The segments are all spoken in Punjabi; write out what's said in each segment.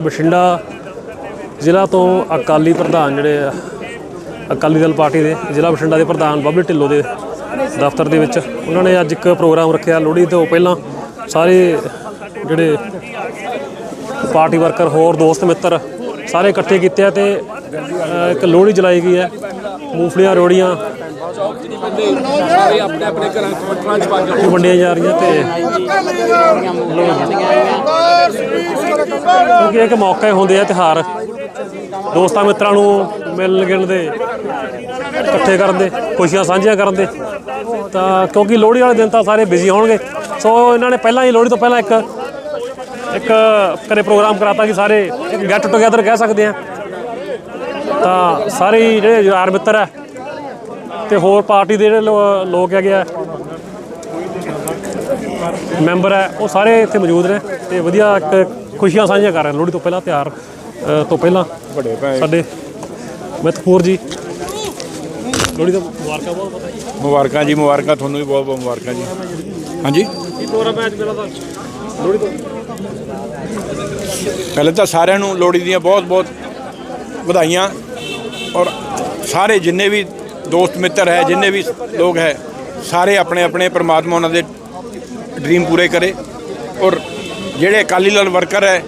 ਬਠਿੰਡਾ ਜ਼ਿਲ੍ਹਾ ਤੋਂ ਅਕਾਲੀ ਪ੍ਰਧਾਨ ਜਿਹੜੇ ਆ ਅਕਾਲੀ ਦਲ ਪਾਰਟੀ ਦੇ ਜ਼ਿਲ੍ਹਾ ਬਠਿੰਡਾ ਦੇ ਪ੍ਰਧਾਨ ਬੱਬੀ ਢਿੱਲੋਂ ਦੇ ਦਫ਼ਤਰ ਦੇ ਵਿੱਚ ਉਹਨਾਂ ਨੇ ਅੱਜ ਇੱਕ ਪ੍ਰੋਗਰਾਮ ਰੱਖਿਆ। ਲੋਹੜੀ ਤੋਂ ਪਹਿਲਾਂ ਸਾਰੇ ਜਿਹੜੇ ਪਾਰਟੀ ਵਰਕਰ ਹੋਰ ਦੋਸਤ ਮਿੱਤਰ ਸਾਰੇ ਇਕੱਠੇ ਕੀਤੇ ਆ ਤੇ ਇੱਕ ਲੋਹੜੀ ਜਲਾਈ ਗਈ ਹੈ। ਮੂੰਗਫਲੀਆਂ ਰੋੜੀਆਂ ਸਾਰੇ ਆਪਣੇ ਆਪਣੇ ਘਰਾਂ ਚ ਵੰਡੀਆਂ ਜਾ ਰਹੀਆਂ ਤੇ ਕਿਉਂਕਿ ਇੱਕ ਮੌਕੇ ਹੁੰਦੇ ਆ ਤਿਹਾਰ ਦੋਸਤਾਂ ਮਿੱਤਰਾਂ ਨੂੰ ਮਿਲਣ ਗਿਲਣ ਦੇ, ਇਕੱਠੇ ਕਰਨ ਦੇ, ਖੁਸ਼ੀਆਂ ਸਾਂਝੀਆਂ ਕਰਨ ਦੇ। ਤਾਂ ਕਿਉਂਕਿ ਲੋਹੜੀ ਵਾਲੇ ਦਿਨ ਤਾਂ ਸਾਰੇ ਬਿਜ਼ੀ ਹੋਣਗੇ। ਸੋ ਇਹਨਾਂ ਨੇ ਪਹਿਲਾਂ ਹੀ ਲੋਹੜੀ ਤੋਂ ਪਹਿਲਾਂ ਇੱਕ ਇੱਕ ਕਰੇ ਪ੍ਰੋਗਰਾਮ ਕਰਾਤਾ ਕਿ ਸਾਰੇ ਇੱਕ ਗੈਟ ਟੂਗੇਦਰ ਕਹਿ ਸਕਦੇ ਆ। ਤਾਂ ਸਾਰੇ ਜਿਹੜੇ ਯਾਰ ਮਿੱਤਰ ਹੈ ਤੇ ਹੋਰ ਪਾਰਟੀ ਦੇ ਜਿਹੜੇ ਲੋਕ ਹੈਗੇ ਆ, ਮੈਂਬਰ ਹੈ ਉਹ ਸਾਰੇ ਇੱਥੇ ਮੌਜੂਦ ਨੇ ਤੇ ਵਧੀਆ ਇੱਕ ਖੁਸ਼ੀਆਂ ਸਾਂਝੀਆਂ ਕਰ ਰਹੇ ਲੋਹੜੀ ਤੋਂ ਪਹਿਲਾਂ ਅ, ਤੋਂ ਪਹਿਲਾਂ ਬੜੇ ਭੈ ਸਾਡੇ ਮਤਪੂਰ ਜੀ। ਲੋਹੜੀ ਦਾ ਮੁਬਾਰਕਾਂ ਬਹੁਤ ਪਤਾ ਜੀ ਮੁਬਾਰਕਾਂ ਜੀ ਮੁਬਾਰਕਾਂ ਤੁਹਾਨੂੰ ਵੀ ਬਹੁਤ ਬਹੁਤ ਮੁਬਾਰਕਾਂ ਜੀ। ਹਾਂਜੀ? ਕੀ ਪ੍ਰੋਗਰਾਮ ਹੈ ਅੱਜ ਮੇਰਾ ਤਾਂ ਲੋਹੜੀ ਤੋਂ ਪਹਿਲੇ ਤਾਂ ਸਾਰਿਆਂ ਨੂੰ ਲੋਹੜੀ ਦੀਆਂ ਬਹੁਤ ਬਹੁਤ ਵਧਾਈਆਂ। ਔਰ ਸਾਰੇ ਜਿੰਨੇ ਵੀ ਦੋਸਤ ਮਿੱਤਰ ਹੈ ਜਿੰਨੇ ਵੀ ਲੋਕ ਹੈ ਸਾਰੇ ਆਪਣੇ ਆਪਣੇ ਪ੍ਰਮਾਤਮਾ ਉਹਨਾਂ ਦੇ ਡ੍ਰੀਮ ਪੂਰੇ ਕਰੇ। ਔਰ ਜਿਹੜੇ ਅਕਾਲੀ ਦਲ ਵਰਕਰ ਹੈ,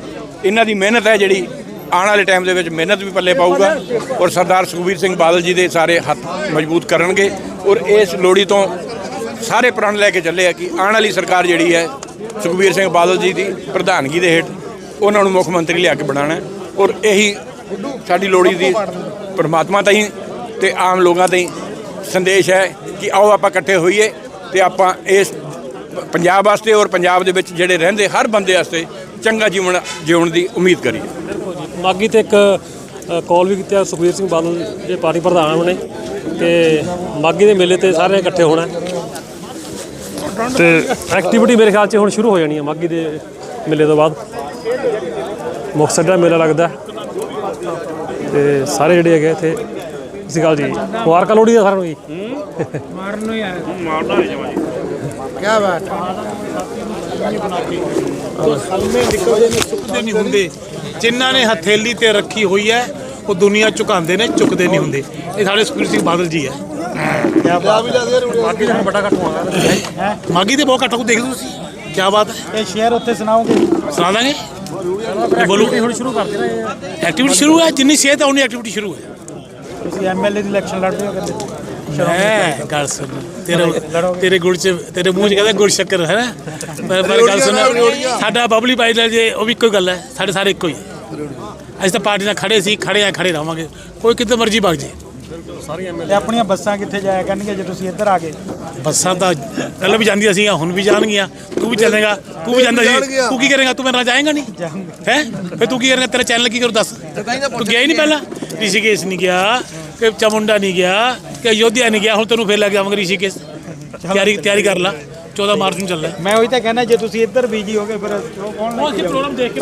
ਇਹਨਾਂ ਦੀ ਮਿਹਨਤ ਹੈ ਜਿਹੜੀ, ਆਉਣ ਵਾਲੇ ਟਾਈਮ ਦੇ ਵਿੱਚ ਮਿਹਨਤ ਵੀ ਪੱਲੇ ਪਾਊਗਾ ਔਰ ਸਰਦਾਰ ਸੁਖਬੀਰ ਸਿੰਘ ਬਾਦਲ ਜੀ ਦੇ ਸਾਰੇ ਹੱਥ ਮਜ਼ਬੂਤ ਕਰਨਗੇ ਔਰ ਇਸ ਲੋਹੜੀ ਤੋਂ ਸਾਰੇ ਪ੍ਰਣ ਲੈ ਕੇ ਚੱਲੇ ਆ ਕਿ ਆਉਣ ਵਾਲੀ ਸਰਕਾਰ ਜਿਹੜੀ ਹੈ, ਸੁਖਬੀਰ ਸਿੰਘ ਬਾਦਲ ਜੀ ਦੀ ਪ੍ਰਧਾਨਗੀ ਦੇ ਹੇਠ ਉਹਨਾਂ ਨੂੰ ਮੁੱਖ ਮੰਤਰੀ ਲਿਆ ਕੇ ਬਣਾਉਣਾ ਔਰ ਇਹੀ ਸਾਡੀ ਲੋਹੜੀ ਦੀ ਪਰਮਾਤਮਾ ਤਾਈਂ ਤੇ ਆਮ ਲੋਕਾਂ ਤਾਈਂ ਸੰਦੇਸ਼ ਹੈ ਕਿ ਆਓ ਆਪਾਂ ਇਕੱਠੇ ਹੋਈਏ ਤੇ ਆਪਾਂ ਇਸ ਪੰਜਾਬ ਵਾਸਤੇ ਔਰ ਪੰਜਾਬ ਦੇ ਵਿੱਚ ਜਿਹੜੇ ਰਹਿੰਦੇ ਹਰ ਬੰਦੇ ਵਾਸਤੇ ਚੰਗਾ ਜੀਵਨ ਜਿਉਣ ਦੀ ਉਮੀਦ ਕਰੀਏ। ਬਿਲਕੁਲ ਜੀ। ਮਾਗੀ ਤੇ ਇੱਕ ਕਾਲ ਵੀ ਕੀਤੀ ਆ ਸੁਖਬੀਰ ਸਿੰਘ ਬਾਦਲ ਜੇ ਪਾਰਟੀ ਪ੍ਰਧਾਨ ਨੇ ਤੇ ਮਾਗੀ ਦੇ ਮੇਲੇ ਤੇ ਸਾਰੇ ਇਕੱਠੇ ਹੋਣਾ। ਹੈ। ਤੇ ਐਕਟੀਵਿਟੀ ਮੇਰੇ ਖਿਆਲ 'ਚ ਹੁਣ ਸ਼ੁਰੂ ਹੋ ਜਾਣੀ ਹੈ ਮਾਗੀ ਦੇ ਮੇਲੇ ਤੋਂ ਬਾਅਦ। ਮੁਕਤਸਰ ਦਾ ਮੇਲਾ ਲੱਗਦਾ। ਹੈ। ਤੇ ਸਾਰੇ ਜਿਹੜੇ ਹੈਗੇ ਇੱਥੇ ਸਤਿ ਸ਼੍ਰੀ ਅਕਾਲ ਜੀ। ਮੁਬਾਰਕਾਂ ਲੋਹੜੀ ਦਾ ਸਾਰਿਆਂ ਨੂੰ ਜੀ। ਨਿਕਲਦੇ ਨੇ ਚੁੱਕਦੇ ਨਹੀਂ ਹੁੰਦੇ। ਜਿਨ੍ਹਾਂ ਨੇ ਹਥੇਲੀ ਤੇ ਰੱਖੀ ਹੋਈ ਹੈ ਉਹ ਦੁਨੀਆ ਝੁਕਾਉਂਦੇ ਨੇ ਚੁੱਕਦੇ ਨਹੀਂ ਹੁੰਦੇ। ਇਹ ਸਾਡੇ ਸੁਖਬੀਰ ਸਿੰਘ ਬਾਦਲ ਜੀ ਹੈ। ਮਾਗੀ ਦਾ ਵੱਡਾ ਇਕੱਠ ਹੋਣਾ। ਮਾਗੀ ਦੇ ਬਹੁਤ ਘੱਟ ਹੋ ਦੇਖ ਲਓ ਤੁਸੀਂ। ਕੀ ਬਾਤ ਹੈ। ਇਹ ਸ਼ੇਅਰ ਉੱਥੇ ਸੁਣਾਓਗੇ? ਸੁਣਾ ਦਾਂਗੇ। ਇਹ ਬੋਲੋ। ਹੁਣ ਸ਼ੁਰੂ ਕਰ ਦੇਣਾ ਐਕਟੀਵਿਟੀ ਸ਼ੁਰੂ ਹੈ ਜਿੰਨੀ ਸਿਹਤ ਹੈ ਉਨੀ ਐਕਟੀਵਿਟੀ ਸ਼ੁਰੂ ਹੈ। ਤੁਸੀਂ ਐਮਐਲਏ ਦੀ ਇਲੈਕਸ਼ਨ ਲੜਦੇ ਹੋ ਕਹਿੰਦੇ। ਹੈ ਗੱਲ ਸੁਣ। ਤੇਰੇ ਤੇਰੇ ਗੁੜ ਚ ਤੇਰੇ ਮੂੰਹ ਚ ਕਹਿੰਦਾ ਗੁੜ ਸ਼ੱਕਰ ਹੈ ਨਾ? ਪਰ ਪਰ ਗੱਲ ਸੁਣ ਸਾਡਾ ਬਬਲੀ ਭਾਈ ਦਾ ਜੇ ਉਹ ਵੀ ਇੱਕੋ ਹੀ ਗੱਲ ਹੈ ਸਾਡੇ ਸਾਰੇ ਇੱਕੋ ਹੀ। ਹੈ। ਅਸੀਂ ਤਾਂ ਪਾਰਟੀ ਨਾਲ ਖੜੇ ਸੀ ਖੜੇ ਆ ਖੜੇ ਰਹਾਂਗੇ। ਕੋਈ ਕਿਤੇ ਮਰਜ਼ੀ ਭਗ ਜੇ। ਤੇ ਆਪਣੀਆਂ ਬੱਸਾਂ ਕਿੱਥੇ ਜਾਇਆ ਕਰਨਗੀਆਂ ਜੇ ਤੁਸੀਂ ਇੱਧਰ ਆ ਗਏ? ਬੱਸਾਂ ਤਾਂ ਪਹਿਲਾਂ ਵੀ ਜਾਂਦੀਆਂ ਸੀ ਹੁਣ ਵੀ ਜਾਣਗੀਆਂ। ਤੂੰ ਵੀ ਚੱਲੇਗਾ ਤੂੰ ਵੀ ਜਾਂਦਾ ਸੀ। ਤੂੰ ਕੀ ਕਰੇਗਾ? ਤੂੰ ਮੇਰੇ ਨਾਲ ਜਾਏਗਾ ਨਹੀਂ? ਹੈ? ਫਿਰ ਤੂੰ ਕੀ ਕਰੇਗਾ? ਤੇਰਾ ਚੈਨਲ ਕੀ ਕਰੂ ਦੱਸ। ਤੂੰ ਗਿਆ ਹੀ ਨਹੀਂ ਪਹਿਲਾਂ? ਰਿਸ਼ੀਕੇਸ਼ ਨਹੀਂ ਗਿਆ ਕਿ ਚਮੁੰਡਾ ਨਹੀਂ ਗਿਆ। ਕਿ ਅਯੋਧਿਆ ਨਹੀਂ ਗਿਆ ਹੁਣ ਤੈਨੂੰ ਫੇਰ ਲੈ ਕੇ ਆਵਾਂਗੇ ਰਿਸ਼ੀਕੇਸ਼। ਤਿਆਰੀ ਤਿਆਰੀ ਕਰ ਲੈ। 14 ਮਾਰਚ ਨੂੰ ਚੱਲਣਾ। ਮੈਂ ਉਹੀ ਤਾਂ ਕਹਿੰਦਾ ਜੇ ਤੁਸੀਂ ਇੱਧਰ ਬੀਜੀ ਹੋਗੇ ਫਿਰ ਉਹ ਕੌਣ ਲੈ ਕੇ ਪ੍ਰੋਗਰਾਮ ਦੇਖ ਕੇ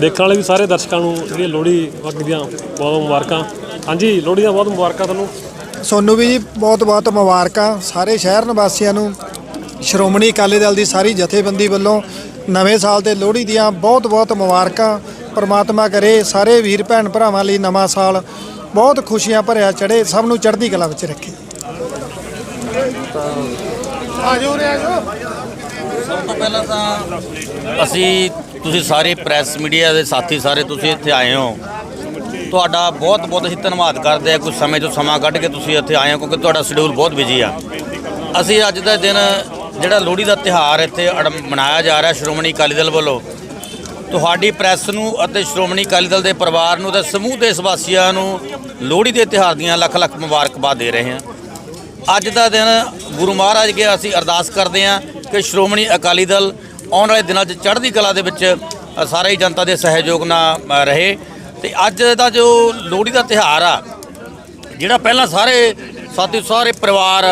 ਦੇਖਣ ਵਾਲੇ ਵੀ ਸਾਰੇ ਦਰਸ਼ਕਾਂ ਨੂੰ ਜਿਹੜੀ ਲੋਹੜੀ ਵਗ ਦੀਆਂ ਬਹੁਤ ਮੁਬਾਰਕਾਂ। ਹਾਂਜੀ ਲੋਹੜੀ ਦੀਆਂ ਬਹੁਤ ਮੁਬਾਰਕਾਂ ਤੁਹਾਨੂੰ। ਸੋਨੂੰ ਵੀ ਜੀ ਬਹੁਤ ਬਹੁਤ ਮੁਬਾਰਕਾਂ ਸਾਰੇ ਸ਼ਹਿਰ ਨਿਵਾਸੀਆਂ ਨੂੰ। ਸ਼੍ਰੋਮਣੀ ਅਕਾਲੀ ਦਲ ਦੀ ਸਾਰੀ ਜਥੇਬੰਦੀ ਵੱਲੋਂ ਨਵੇਂ ਸਾਲ ਤੇ ਲੋਹੜੀ ਦੀਆਂ ਬਹੁਤ ਬਹੁਤ ਮੁਬਾਰਕਾਂ। ਪ੍ਰਮਾਤਮਾ ਕਰੇ ਸਾਰੇ ਵੀਰ ਭੈਣ ਭਰਾਵਾਂ ਲਈ ਨਵਾਂ ਸਾਲ। ਬਹੁਤ ਖੁਸ਼ੀਆਂ ਭਰਿਆ ਚੜੇ ਸਭ ਨੂੰ ਚੜ੍ਹਦੀ ਕਲਾ ਵਿੱਚ ਰੱਖੇ। ਸਭ ਤੋਂ ਪਹਿਲਾਂ ਤਾਂ ਅਸੀਂ ਤੁਸੀਂ ਸਾਰੇ ਪ੍ਰੈਸ ਮੀਡੀਆ ਦੇ ਸਾਥੀ ਸਾਰੇ ਤੁਸੀਂ ਇੱਥੇ ਆਏ ਹੋ। ਤੁਹਾਡਾ ਬਹੁਤ ਬਹੁਤ ਅਸੀਂ ਧੰਨਵਾਦ ਕਰਦੇ ਆ ਕੁਝ ਸਮੇਂ ਤੋਂ ਸਮਾਂ ਕੱਢ ਕੇ ਤੁਸੀਂ ਇੱਥੇ ਆਏ ਹੋ ਕਿਉਂਕਿ ਤੁਹਾਡਾ ਸ਼ਡਿਊਲ ਬਹੁਤ ਬਿਜ਼ੀ ਆ। ਅਸੀਂ ਅੱਜ ਦਾ ਦਿਨ ਜਿਹੜਾ ਲੋਹੜੀ ਦਾ ਤਿਹਾਰ ਇੱਥੇ ਅੜ- ਮਨਾਇਆ ਜਾ ਰਿਹਾ ਸ਼੍ਰੋਮਣੀ ਅਕਾਲੀ ਦਲ ਵੱਲੋਂ ਤੁਹਾਡੀ ਪ੍ਰੈਸ ਨੂੰ ਅਤੇ ਸ਼੍ਰੋਮਣੀ ਅਕਾਲੀ ਦਲ ਦੇ ਪਰਿਵਾਰ ਨੂੰ ਤੇ ਸਮੂਹ ਦੇਸ਼ ਵਾਸੀਆਂ ਨੂੰ ਲੋਹੜੀ ਦੇ ਤਿਹਾਰ ਦੀਆਂ ਲੱਖ ਲੱਖ ਮੁਬਾਰਕਬਾਦ ਦੇ ਰਹੇ ਹਾਂ। ਅੱਜ ਦਾ ਦਿਨ ਗੁਰੂ ਮਹਾਰਾਜ ਕੇ ਅਸੀਂ ਅਰਦਾਸ ਕਰਦੇ ਹਾਂ ਕਿ ਸ਼੍ਰੋਮਣੀ ਅਕਾਲੀ ਦਲ ਆਉਣ ਵਾਲੇ ਦਿਨਾਂ 'ਚ ਚੜ੍ਹਦੀ ਕਲਾ ਦੇ ਵਿੱਚ ਸਾਰੇ ਜਨਤਾ ਦੇ ਸਹਿਯੋਗ ਨਾਲ ਰਹੇ। ਤੇ ਅੱਜ ਦਾ ਜੋ ਲੋਹੜੀ ਦਾ ਤਿਹਾਰ ਆ, ਜਿਹੜਾ ਪਹਿਲਾਂ ਸਾਰੇ ਸਾਥੀ, ਸਾਰੇ ਪਰਿਵਾਰ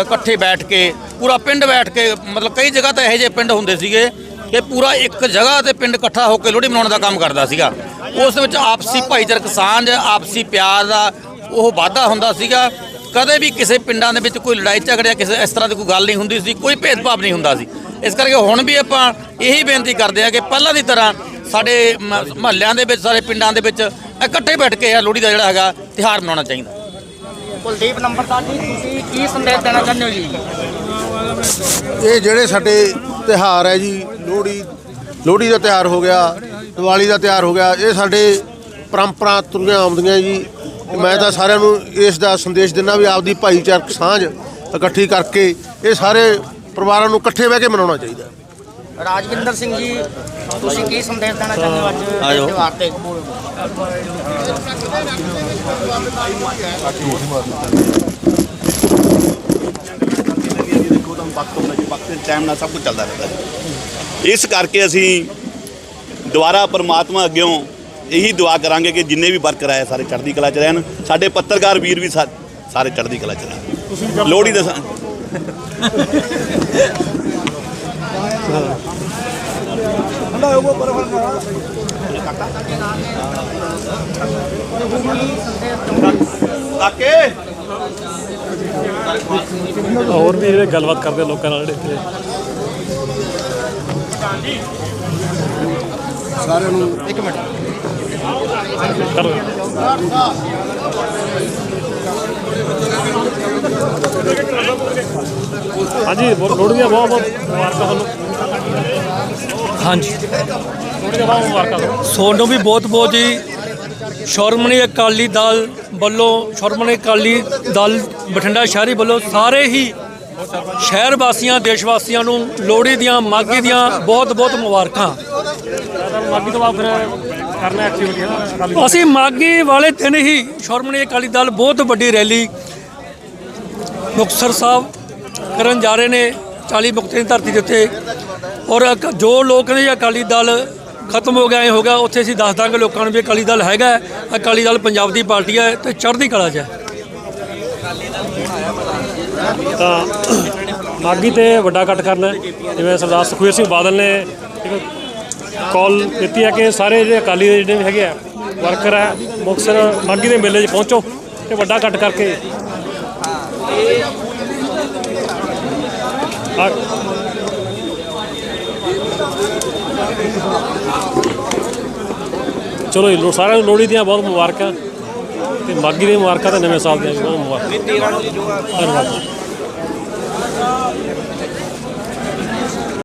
ਇਕੱਠੇ ਬੈਠ ਕੇ, ਪੂਰਾ ਪਿੰਡ ਬੈਠ ਕੇ, ਮਤਲਬ ਕਈ ਜਗ੍ਹਾ ਤਾਂ ਇਹੋ ਜਿਹੇ ਪਿੰਡ ਹੁੰਦੇ ਸੀਗੇ ਕਿ ਪੂਰਾ ਇੱਕ ਜਗ੍ਹਾ ਤੇ ਪਿੰਡ ਇਕੱਠਾ ਹੋ ਕੇ ਲੋਹੜੀ ਮਨਾਉਣ ਦਾ ਕੰਮ ਕਰਦਾ ਸੀਗਾ। ਉਸ ਵਿੱਚ ਆਪਸੀ ਭਾਈਚਾਰਕ ਸਾਂਝ ਆਪਸੀ ਪਿਆਰ ਦਾ ਉਹ ਵਾਧਾ ਹੁੰਦਾ ਸੀਗਾ। ਕਦੇ ਵੀ ਕਿਸੇ ਪਿੰਡਾਂ ਦੇ ਵਿੱਚ ਕੋਈ ਲੜਾਈ ਝਗੜਿਆ ਕਿਸੇ ਇਸ ਤਰ੍ਹਾਂ ਦੀ ਕੋਈ ਗੱਲ ਨਹੀਂ ਹੁੰਦੀ ਸੀ ਕੋਈ ਭੇਦਭਾਵ ਨਹੀਂ ਹੁੰਦਾ ਸੀ। ਇਸ ਕਰਕੇ ਹੁਣ ਵੀ ਆਪਾਂ ਇਹੀ ਬੇਨਤੀ ਕਰਦੇ ਹਾਂ ਕਿ ਪਹਿਲਾਂ ਦੀ ਤਰ੍ਹਾਂ ਸਾਡੇ ਮਹੱਲਿਆਂ ਦੇ ਵਿੱਚ ਸਾਰੇ ਪਿੰਡਾਂ ਦੇ ਵਿੱਚ ਇਕੱਠੇ ਬੈਠ ਕੇ ਲੋਹੜੀ ਦਾ ਜਿਹੜਾ ਹੈਗਾ ਤਿਉਹਾਰ ਮਨਾਉਣਾ ਚਾਹੀਦਾ। ਕੁਲਦੀਪ ਨੰਬਰਦਾਰ ਜੀ ਤੁਸੀਂ ਕੀ ਸੰਦੇਸ਼ ਦੇਣਾ ਚਾਹੁੰਦੇ ਹੋ ਜੀ? ਇਹ ਜਿਹੜੇ ਸਾਡੇ ਤਿਹਾਰ ਹੈ ਜੀ। ਲੋਹੜੀ ਲੋਹੜੀ ਦਾ ਤਿਉਹਾਰ ਹੋ ਗਿਆ ਦੀਵਾਲੀ ਦਾ ਤਿਉਹਾਰ ਹੋ ਗਿਆ। ਇਹ ਸਾਡੇ ਪਰੰਪਰਾ ਤੁਰੀਆਂ ਆਉਂਦੀਆਂ ਜੀ। ਮੈਂ ਤਾਂ ਸਾਰਿਆਂ ਨੂੰ ਇਸ ਦਾ ਸੰਦੇਸ਼ ਦਿੰਦਾ ਵੀ ਆਪਦੀ ਭਾਈਚਾਰਕ ਸਾਂਝ ਇਕੱਠੀ ਕਰਕੇ ਇਹ ਸਾਰੇ ਪਰਿਵਾਰਾਂ ਨੂੰ ਇਕੱਠੇ ਬਹਿ ਕੇ ਮਨਾਉਣਾ ਚਾਹੀਦਾ। ਰਾਜਵਿੰਦਰ ਸਿੰਘ ਜੀ ਤੁਸੀਂ ਕੀ ਸੰਦੇਸ਼ ਦੇਣਾ ਚਾਹੁੰਦੇ ਹੋ ਅੱਜ ਆਜੋ। ਤਿਉਹਾਰ ਤੇ? ਦੇਖੋ ਤਾਂ ਵਕਤ ਹੁੰਦਾ ਜੀ ਵਕਤ ਦੇ ਟਾਈਮ ਨਾਲ ਸਭ ਕੁਝ ਚੱਲਦਾ ਰਹਿੰਦਾ ਇਸ ਕਰਕੇ ਅਸੀਂ ਦੁਬਾਰਾ ਪਰਮਾਤਮਾ ਅੱਗਿਓਂ ਇਹੀ ਦੁਆ ਕਰਾਂਗੇ ਕਿ ਜਿੰਨੇ ਵੀ ਵਰਕਰ ਆਏ ਸਾਰੇ ਚੜ੍ਹਦੀ ਕਲਾ ਚ ਰਹਿਣ। ਸਾਡੇ ਪੱਤਰਕਾਰ ਵੀਰ ਵੀ ਸਾਰੇ ਚੜ੍ਹਦੀ ਕਲਾ ਚ ਰਹਿਣ। ਲੋਹੜੀ ਦੇ ਕਾਕੇ! ਹੋਰ ਵੀ ਜਿਹੜੇ ਗੱਲਬਾਤ ਕਰਦੇ ਲੋਕਾਂ ਨਾਲ ਜਿਹੜੇ ਇੱਥੇ। ਸਾਰਿਆਂ ਨੂੰ ਕਰੋ ਹਾਂਜੀ ਬਹੁਤ ਲੋਹੜੀ ਦੀਆਂ ਬਹੁਤ ਬਹੁਤ ਮੁਬਾਰਕਾਂ ਤੁਹਾਨੂੰ। ਹਾਂਜੀ। ਲੋਹੜੀ ਦੀਆਂ ਬਹੁਤ ਮੁਬਾਰਕਾਂ ਤੁਹਾਨੂੰ। ਤੁਹਾਨੂੰ ਵੀ ਬਹੁਤ ਬਹੁਤ ਜੀ ਸ਼੍ਰੋਮਣੀ ਅਕਾਲੀ ਦਲ ਵੱਲੋਂ ਸ਼੍ਰੋਮਣੀ ਅਕਾਲੀ ਦਲ ਬਠਿੰਡਾ ਸ਼ਹਿਰੀ ਵੱਲੋਂ ਸਾਰੇ ਹੀ ਸ਼ਹਿਰ ਵਾਸੀਆਂ ਦੇਸ਼ ਵਾਸੀਆਂ ਨੂੰ ਲੋਹੜੀ ਦੀਆਂ ਮਾਘੀ ਦੀਆਂ ਬਹੁਤ ਬਹੁਤ ਮੁਬਾਰਕਾਂ। ਤੁਹਾਨੂੰ ਮਾਗੀ ਤੋਂ ਬਾਅਦ ਫਿਰ ਕਰਨਾ ਐਕਟੀਵਿਟੀ ਹੈ ਅਕਾਲੀ ਅਸੀਂ ਮਾਘੀ ਵਾਲੇ ਦਿਨ ਹੀ ਸ਼੍ਰੋਮਣੀ ਅਕਾਲੀ ਦਲ ਬਹੁਤ ਵੱਡੀ ਰੈਲੀ ਮੁਕਤਸਰ ਸਾਹਿਬ ਕਰਨ ਜਾ ਰਹੇ ਨੇ 40 ਮੁਕਤੇ ਦੀ ਧਰਤੀ ਦੇ ਉੱਤੇ। ਔਰ ਜੋ ਲੋਕ ਨੇ ਅਕਾਲੀ ਦਲ ਖਤਮ ਹੋ ਗਿਆ ਐ ਹੋ ਗਿਆ। ਉੱਥੇ ਅਸੀਂ ਦੱਸ ਦਾਂਗੇ ਲੋਕਾਂ ਨੂੰ ਵੀ ਅਕਾਲੀ ਦਲ ਹੈਗਾ ਅਕਾਲੀ ਦਲ ਪੰਜਾਬ ਦੀ ਪਾਰਟੀ ਹੈ ਤੇ ਚੜ੍ਹਦੀ ਕਲਾ 'ਚ ਹੈ। ਤਾਂ ਮਾਗੀ ਤੇ ਵੱਡਾ ਇਕੱਠ ਕਰਨਾ ਜਿਵੇਂ ਸਰਦਾਰ ਸੁਖਵੀਰ ਸਿੰਘ ਬਾਦਲ ਨੇ ਇੱਕ ਕਾਲ ਦਿੱਤੀ ਹੈ ਕਿ ਸਾਰੇ ਜਿਹੜੇ ਅਕਾਲੀ ਦੇ ਜਿਹੜੇ ਹੈਗੇ ਆ ਵਰਕਰ ਹੈ, ਮੁਕਤਸਰ ਮਾਗੀ ਦੇ ਮੇਲੇ 'ਚ ਪਹੁੰਚੋ ਤੇ ਵੱਡਾ ਇਕੱਠ ਕਰਕੇ। ਆ ਚਲੋ ਜੀ, ਲੋ- ਸਾਰਿਆਂ ਨੂੰ ਲੋਹੜੀ ਦੀਆਂ ਬਹੁਤ ਮੁਬਾਰਕਾਂ ਤੇ ਮਾਗੀ ਦੀਆਂ ਮੁਬਾਰਕਾਂ ਤੇ ਨਵੇਂ ਸਾਲ ਦੀਆਂ ਵੀ ਬਹੁਤ ਮੁਬਾਰਕਾਂ। ਧੰਨਵਾਦ।